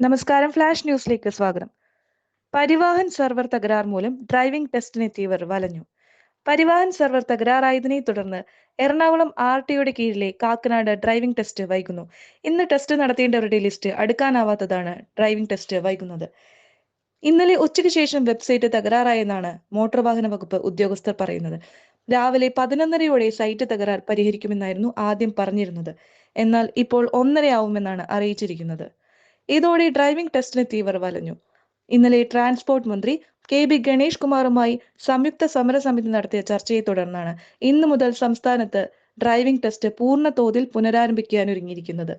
നമസ്കാരം ഫ്ലാഷ് ന്യൂസിലേക്ക് സ്വാഗതം. പരിവാഹൻ സെർവർ തകരാർ മൂലം ഡ്രൈവിംഗ് ടെസ്റ്റിനെത്തിയവർ വലഞ്ഞു. പരിവാഹൻ സെർവർ തകരാറായതിനെ തുടർന്ന് എറണാകുളം ആർ ടിയുടെ കീഴിലെ കാക്കനാട് ഡ്രൈവിംഗ് ടെസ്റ്റ് വൈകുന്നു. ഇന്ന് ടെസ്റ്റ് നടത്തേണ്ടവരുടെ ലിസ്റ്റ് അടുക്കാനാവാത്തതാണ് ഡ്രൈവിംഗ് ടെസ്റ്റ് വൈകുന്നത്. ഇന്നലെ ഉച്ചയ്ക്ക് ശേഷം വെബ്സൈറ്റ് തകരാറായെന്നാണ് മോട്ടോർ വാഹന വകുപ്പ് ഉദ്യോഗസ്ഥർ പറയുന്നത്. രാവിലെ പതിനൊന്നരയോടെ സൈറ്റ് തകരാർ പരിഹരിക്കുമെന്നായിരുന്നു ആദ്യം പറഞ്ഞിരുന്നത്. എന്നാൽ ഇപ്പോൾ ഒന്നരയാവുമെന്നാണ് അറിയിച്ചിരിക്കുന്നത്. ഇതോടെ ഡ്രൈവിംഗ് ടെസ്റ്റിന് തീവ്ര വലഞ്ഞു. ഇന്നലെ ട്രാൻസ്പോർട്ട് മന്ത്രി കെ ബി ഗണേഷ് കുമാറുമായി സംയുക്ത സമരസമിതി നടത്തിയ ചർച്ചയെ തുടർന്നാണ് ഇന്നു മുതൽ സംസ്ഥാനത്ത് ഡ്രൈവിംഗ് ടെസ്റ്റ് പൂർണ തോതിൽ പുനരാരംഭിക്കാനൊരുങ്ങിയിരിക്കുന്നത്.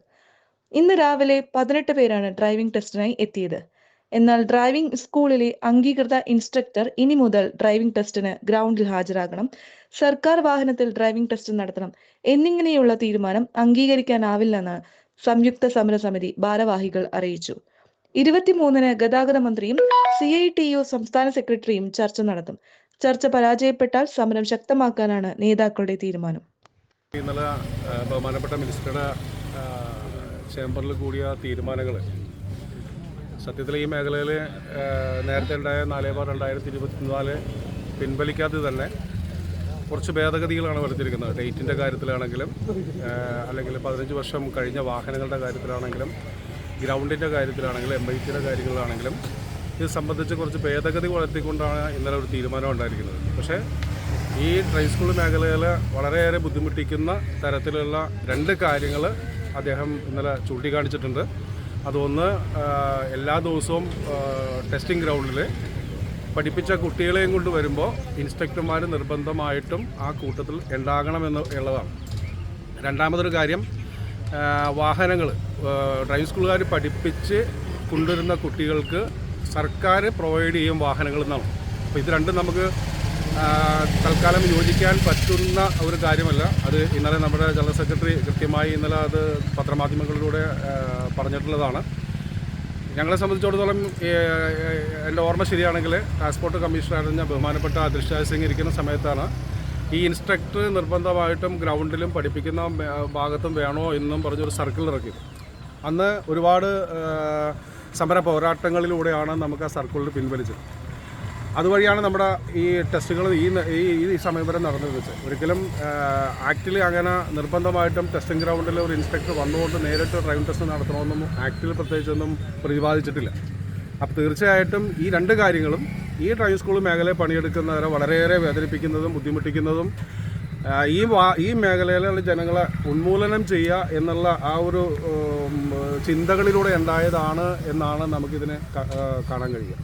ഇന്ന് രാവിലെ പതിനെട്ട് പേരാണ് ഡ്രൈവിംഗ് ടെസ്റ്റിനായി എത്തിയത്. എന്നാൽ ഡ്രൈവിംഗ് സ്കൂളിലെ അംഗീകൃത ഇൻസ്ട്രക്ടർ ഇനി മുതൽ ഡ്രൈവിംഗ് ടെസ്റ്റിന് ഗ്രൗണ്ടിൽ ഹാജരാകണം സർക്കാർ വാഹനത്തിൽ ഡ്രൈവിംഗ് ടെസ്റ്റ് നടത്തണം എന്നിങ്ങനെയുള്ള തീരുമാനം അംഗീകരിക്കാനാവില്ലെന്ന് സംയുക്ത സമരസമിതി ഭാരവാഹികൾ അറിയിച്ചു. ഇരുപത്തിമൂന്നിന് ഗതാഗത മന്ത്രിയും സി ഐ ടി യു സംസ്ഥാന സെക്രട്ടറിയും ചർച്ച നടത്തും. ചർച്ച പരാജയപ്പെട്ടാൽ സമരം ശക്തമാക്കാനാണ് നേതാക്കളുടെ തീരുമാനം. ഇന്നലെ ബഹുമാനപ്പെട്ട മിനിസ്റ്ററുടെ ചേംബറിൽ കൂടിയ തീരുമാനങ്ങൾ. സത്യത്തിൽ ഈ മേഖലയിൽ നേരത്തെ ഉണ്ടായ നാല് ബാർ രണ്ടായിരത്തി ഇരുപത്തിനാല് പിൻവലിക്കാതെ തന്നെ കുറച്ച് ഭേദഗതികളാണ് വരുത്തിയിരിക്കുന്നത്. ഡേറ്റിന്റെ കാര്യത്തിലാണെങ്കിലും അല്ലെങ്കിൽ പതിനഞ്ച് വർഷം കഴിഞ്ഞ വാഹനങ്ങളുടെ കാര്യത്തിലാണെങ്കിലും ഗ്രൗണ്ടിന്റെ കാര്യത്തിലാണെങ്കിലും എം ഐ ടിയുടെ കാര്യങ്ങളിലാണെങ്കിലും ഇത് സംബന്ധിച്ച് കുറച്ച് ഭേദഗതി വളർത്തിക്കൊണ്ടാണ് ഇന്നലെ ഒരു തീരുമാനം ഉണ്ടായിരിക്കുന്നത്. പക്ഷേ ഈ ഡ്രൈ സ്കൂൾ മേഖലയിൽ വളരെയേറെ ബുദ്ധിമുട്ടിക്കുന്ന തരത്തിലുള്ള രണ്ട് കാര്യങ്ങൾ അദ്ദേഹം ഇന്നലെ ചൂണ്ടിക്കാണിച്ചിട്ടുണ്ട്. അതൊന്ന് എല്ലാ ദിവസവും ടെസ്റ്റിംഗ് ഗ്രൗണ്ടിൽ പഠിപ്പിച്ച കുട്ടികളെയും കൊണ്ട് വരുമ്പോൾ ഇൻസ്ട്രക്ടർമാർ നിർബന്ധമായിട്ടും ആ കൂട്ടത്തിൽ ഉണ്ടാകണമെന്ന് ഉള്ളതാണ്. രണ്ടാമതൊരു കാര്യം വാഹനങ്ങൾ ഡ്രൈവിംഗ് സ്കൂളുകാർ പഠിപ്പിച്ച് കൊണ്ടുവരുന്ന കുട്ടികൾക്ക് സർക്കാർ പ്രൊവൈഡ് ചെയ്യും വാഹനങ്ങൾ എന്നാണ്. അപ്പോൾ ഇത് രണ്ടും നമുക്ക് തൽക്കാലം യോജിക്കാൻ പറ്റുന്ന ഒരു കാര്യമല്ല. അത് ഇന്നലെ നമ്മുടെ ജനറൽ സെക്രട്ടറി കൃത്യമായി ഇന്നലെ അത് പത്രമാധ്യമങ്ങളിലൂടെ പറഞ്ഞിട്ടുള്ളതാണ്. ഞങ്ങളെ സംബന്ധിച്ചിടത്തോളം എന്റെ ഓർമ്മ ശരിയാണെങ്കിൽ ട്രാൻസ്പോർട്ട് കമ്മീഷണറായിരുന്ന ബഹുമാനപ്പെട്ട ദിൽഷാദ് സിംഗ് ഇരിക്കുന്ന സമയത്താണ്. ഈ ഇൻസ്ട്രക്ടർ നിർബന്ധമായിട്ടും ഗ്രൗണ്ടിലും പഠിപ്പിക്കുന്ന ഭാഗത്തും വേണോ എന്നും പറഞ്ഞൊരു സർക്കിൾ ഇറക്കി അന്ന് ഒരുപാട് സമര പോരാട്ടങ്ങളിലൂടെയാണ് നമുക്ക് ആ സർക്കിളിൽ പിൻവലിച്ചത്. അതുവഴിയാണ് നമ്മുടെ ഈ ടെസ്റ്റുകൾ ഈ ഈ സമയം വരെ നടന്നത് ഒരിക്കലും ആക്റ്റിൽ അങ്ങനെ നിർബന്ധമായിട്ടും ടെസ്റ്റിംഗ് ഗ്രൗണ്ടിൽ ഒരു ഇൻസ്പെക്ടർ വന്നുകൊണ്ട് നേരിട്ട് ഡ്രൈവിംഗ് ടെസ്റ്റ് നടത്തണമെന്നും ആക്ടിൽ പ്രത്യേകിച്ചൊന്നും പ്രതിപാദിച്ചിട്ടില്ല. അപ്പോൾ തീർച്ചയായിട്ടും ഈ രണ്ട് കാര്യങ്ങളും ഈ ഡ്രൈവിംഗ് സ്കൂൾ മേഖലയിൽ പണിയെടുക്കുന്നവരെ വളരെയേറെ വേദനിപ്പിക്കുന്നതും ബുദ്ധിമുട്ടിക്കുന്നതും ഈ വാ ഈ മേഖലയിലുള്ള ജനങ്ങളെ ഉന്മൂലനം ചെയ്യുക എന്നുള്ള ആ ഒരു ചിന്തകളിലൂടെ ഉണ്ടായതാണ് എന്നാണ് നമുക്കിതിനെ കാണാൻ കഴിയുക.